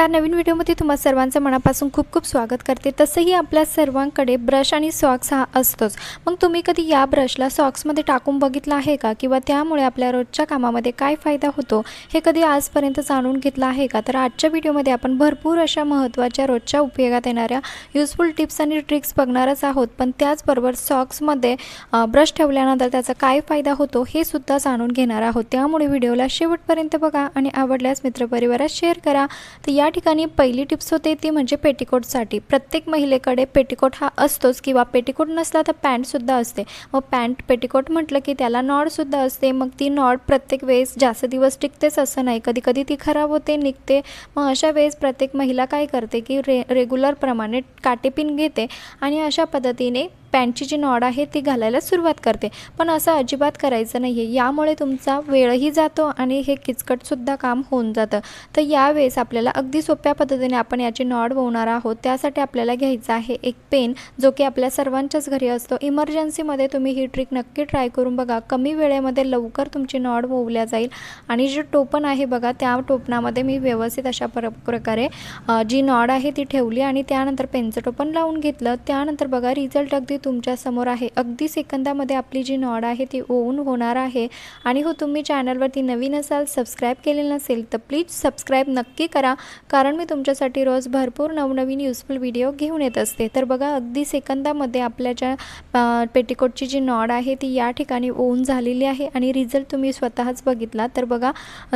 नमस्कार नवीन व्हिडिओमध्ये तुम्हा सर्वांचं मनापासून खूप खूप स्वागत करते. तसंही आपल्या सर्वांकडे ब्रश आणि सॉक्स हा असतोच. मग तुम्ही कधी या ब्रशला सॉक्समध्ये टाकून बघितला आहे का? किंवा त्यामुळे आपल्या रोजच्या कामामध्ये काय फायदा होतो? हे कधी आजपर्यंत जाणून घेतलं आहे का? तर आजच्या व्हिडिओमध्ये आपण भरपूर अशा महत्त्वाच्या रोजच्या उपयोगात येणाऱ्या युजफुल टिप्स आणि ट्रिक्स बघणारच आहोत. पण त्याचबरोबर सॉक्समध्ये ब्रश ठेवल्यानंतर त्याचा काय फायदा होतो हे सुद्धा जाणून घेणार आहोत. त्यामुळे व्हिडिओला शेवटपर्यंत बघा आणि आवडल्यास मित्रपरिवारात शेअर करा. तर या ठिकाणी पहिली टिप्स होते ती म्हणजे पेटिकोटसाठी. प्रत्येक महिलेकडे पेटिकोट हा असतोच किंवा पेटिकोट नसला तर पॅन्टसुद्धा असते. मग पॅन्ट पेटिकोट म्हटलं की त्याला नॉडसुद्धा असते. मग ती नॉड प्रत्येक वेळेस जास्त दिवस टिकतेच असं नाही. कधी कधी ती खराब होते निघते. मग अशा वेळेस प्रत्येक महिला काय करते की रे रेग्युलरप्रमाणे काटेपिन घेते आणि अशा पद्धतीने पॅन्टची जी नॉड आहे ती घालायला सुरुवात करते. पण असं अजिबात करायचं नाही आहे यामुळे तुमचा वेळही जातो आणि हे किचकटसुद्धा काम होऊन जातं. तर यावेळेस आपल्याला अगदी सोप्या पद्धतीने आपण याची नॉड ववणार आहोत. त्यासाठी आपल्याला घ्यायचा आहे एक पेन जो की आपल्या सर्वांच्याच घरी असतो. इमर्जन्सीमध्ये तुम्ही ही ट्रिक नक्की ट्राय करून बघा. कमी वेळेमध्ये लवकर तुमची नॉड वोवल्या जाईल. आणि जे टोपण आहे बघा त्या टोपणामध्ये मी व्यवस्थित अशा पर प्रकारे जी नॉड आहे ती ठेवली आणि त्यानंतर पेनचं टोपण लावून घेतलं. त्यानंतर बघा रिझल्ट अगदी तुमच्यासमोर आहे. अगदी सेकंदामध्ये आपली जी नॉड आहे ती ओन होणार आहे. आणि हो तुम्ही चॅनलवरती नवीन असाल सबस्क्राईब केलेलं नसेल तर प्लीज सबस्क्राईब नक्की करा. कारण मी तुमच्यासाठी रोज भरपूर नवनवीन युजफुल व्हिडिओ घेऊन येत असते. तर बघा अगदी सेकंदामध्ये आपल्या ज्या पेटिकोटची जी नॉड आहे ती या ठिकाणी ओन झालेली आहे. आणि रिझल्ट तुम्ही स्वतःच बघितला. तर बघा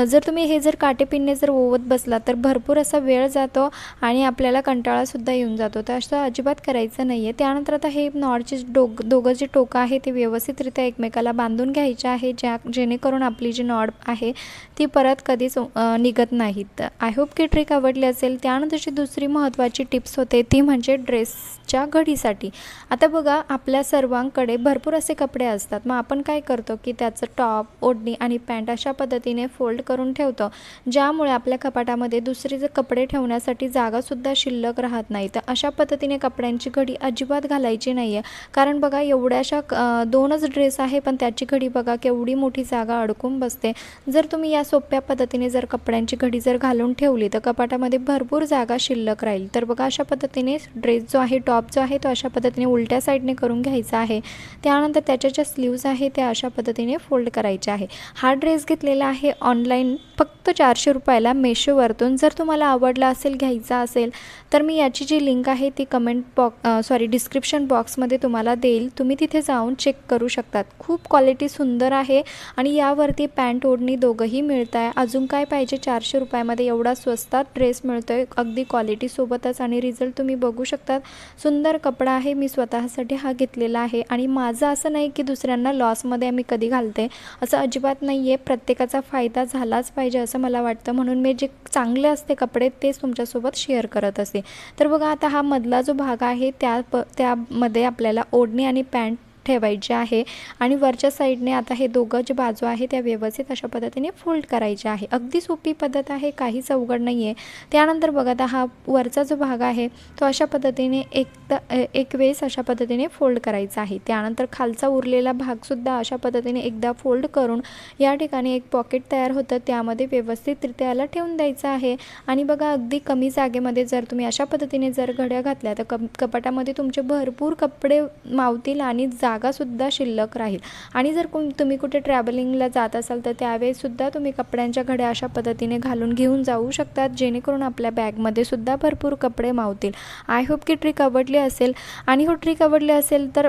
जर तुम्ही हे जर काटेपिनने जर ओवत बसला तर भरपूर असा वेळ जातो आणि आपल्याला कंटाळासुद्धा येऊन जातो. तर असं अजिबात करायचं नाही आहे त्यानंतर आता हे नॉड नॉडचे डोग दोघं जे टोकं आहे ते व्यवस्थितरित्या एकमेकाला बांधून घ्यायचे आहे ज्या जेणेकरून आपली जी नॉड आहे ती परत कधीच निघत नाहीत. आय होप की ट्रिक आवडली असेल. त्यानंतरची दुसरी महत्त्वाची टिप्स होते ती म्हणजे ड्रेसच्या घडीसाठी. आता बघा आपल्या सर्वांकडे भरपूर असे कपडे असतात. मग आपण काय करतो की त्याचं टॉप ओढणी आणि पॅन्ट अशा पद्धतीने फोल्ड करून ठेवतो ज्यामुळे आपल्या कपाटामध्ये दुसरे जे कपडे ठेवण्यासाठी जागासुद्धा शिल्लक राहत नाही तर अशा पद्धतीने कपड्यांची घडी अजिबात घालायची नाही आहे कारण बघा एवढ्याशा दोनच ड्रेस आहे पण त्याची घडी बघा केवढी मोठी जागा अडकून बसते. जर तुम्ही या सोप्या पद्धतीने जर कपड्यांची घडी जर घालून ठेवली तर कपाटामध्ये भरपूर जागा शिल्लक राहील. तर बघा अशा पद्धतीने ड्रेस जो आहे टॉप जो आहे तो अशा पद्धतीने उलट्या साईडने करून घ्यायचा आहे. त्यानंतर त्याच्या ज्या स्लीव्ज आहे त्या अशा पद्धतीने फोल्ड करायच्या आहे. हा ड्रेस घेतलेला आहे ऑनलाईन फक्त चारशे रुपयाला मेशोवरतून. जर तुम्हाला आवडला असेल घ्यायचा असेल तर मी याची जी लिंक आहे ती कमेंट बॉक्स सॉरी डिस्क्रिप्शन बॉक्समध्ये तुम्हाला देईल. तुम्ही तिथे जाऊन चेक करू शकतात. खूप क्वालिटी सुंदर आहे आणि यावरती पॅन्ट ओढणी दोघंही मिळत आहे अजून काय पाहिजे? चारशे रुपयामध्ये एवढा स्वस्तात ड्रेस मिळतो आहे अगदी क्वालिटीसोबतच आणि रिझल्ट तुम्ही बघू शकतात. सुंदर कपडा आहे. मी स्वतःसाठी हा घेतलेला आहे. आणि माझं असं नाही की दुसऱ्यांना लॉसमध्ये मी कधी घालते. असं अजिबात नाही आहे प्रत्येकाचा फायदा झालाच पाहिजे असं मला वाटतं. म्हणून मी जे चांगले असते कपडे तेच तुमच्यासोबत शेअर करत असते. तर बघा आता हा मधला जो भाग आहे त्या प त्यामध्ये आपल्याला ओढणी आणि पॅन्ट ठेवायचे आहे. आणि वरच्या साईडने आता हे दोघं जे बाजू आहे त्या व्यवस्थित अशा पद्धतीने फोल्ड करायचे आहे. अगदी सोपी पद्धत आहे काहीच अवघड नाही आहे त्यानंतर बघा आता हा वरचा जो भाग आहे तो अशा पद्धतीने एक त एक वेळेस अशा पद्धतीने फोल्ड करायचा आहे. त्यानंतर खालचा उरलेला भागसुद्धा अशा पद्धतीने एकदा फोल्ड करून या ठिकाणी एक पॉकेट तयार होतं. त्यामध्ये व्यवस्थितरित्या याला ठेवून द्यायचं आहे. आणि बघा अगदी कमी जागेमध्ये जर तुम्ही अशा पद्धतीने जर घड्या घातल्या तर कप कपाटामध्ये तुमचे भरपूर कपडे मावतील आणि जा जागासुद्धा शिल्लक राहील. आणि जर कोण तुम्ही कुठे ट्रॅव्हलिंगला जात असाल तर त्यावेळेसुद्धा तुम्ही कपड्यांच्या घड्या अशा पद्धतीने घालून घेऊन जाऊ शकतात जेणेकरून आपल्या बॅगमध्ये सुद्धा भरपूर कपडे मावतील. आय होप की ट्रिक आवडली असेल. आणि हो ट्रिक आवडली असेल तर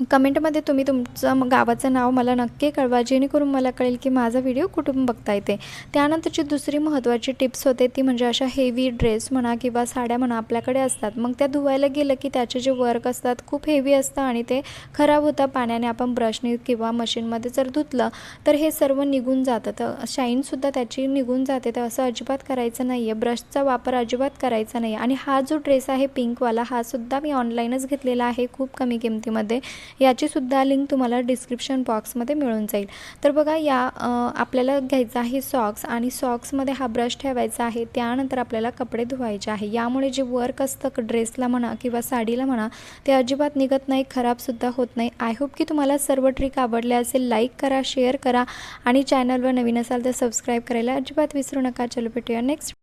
कमेंटमध्ये तुम्ही तुमचं गावाचं नाव मला नक्की कळवा जेणेकरून मला कळेल की माझा व्हिडिओ कुठून बघता येते त्यानंतरची दुसरी महत्त्वाची टिप्स होते ती म्हणजे अशा हेवी ड्रेस म्हणा किंवा साड्या म्हणा आपल्याकडे असतात. मग त्या धुवायला गेलं की त्याचे जे वर्क असतात खूप हेवी असतं आणि ते खराब होतं पाण्याने आपण ब्रशने किंवा मशीनमध्ये जर धुतलं तर हे सर्व निघून जातं. तर शाईनसुद्धा त्याची निघून जाते. तर असं अजिबात करायचं नाही आहे ब्रशचा वापर अजिबात करायचा नाही आणि हा जो ड्रेस आहे पिंकवाला हा सुद्धा मी ऑनलाईनच घेतलेला आहे खूप कमी किमतीमध्ये. याचीसुद्धा लिंक तुम्हाला डिस्क्रिप्शन बॉक्समध्ये मिळून जाईल. तर बघा या आपल्याला घ्यायचा आहे सॉक्स आणि सॉक्समध्ये हा ब्रश ठेवायचा आहे. त्यानंतर आपल्याला कपडे धुवायचे आहे. यामुळे जे वर्क असतं ड्रेसला म्हणा किंवा साडीला म्हणा ते अजिबात निघत नाही खराबसुद्धा होत नाही. आय होप की तुम्हाला सर्व ट्रिक आवडले असेल लाईक करा शेअर करा आणि चॅनलवर नवीन असाल तर सबस्क्राईब करायला अजिबात विसरू नका. चलो भेटूया नेक्स्ट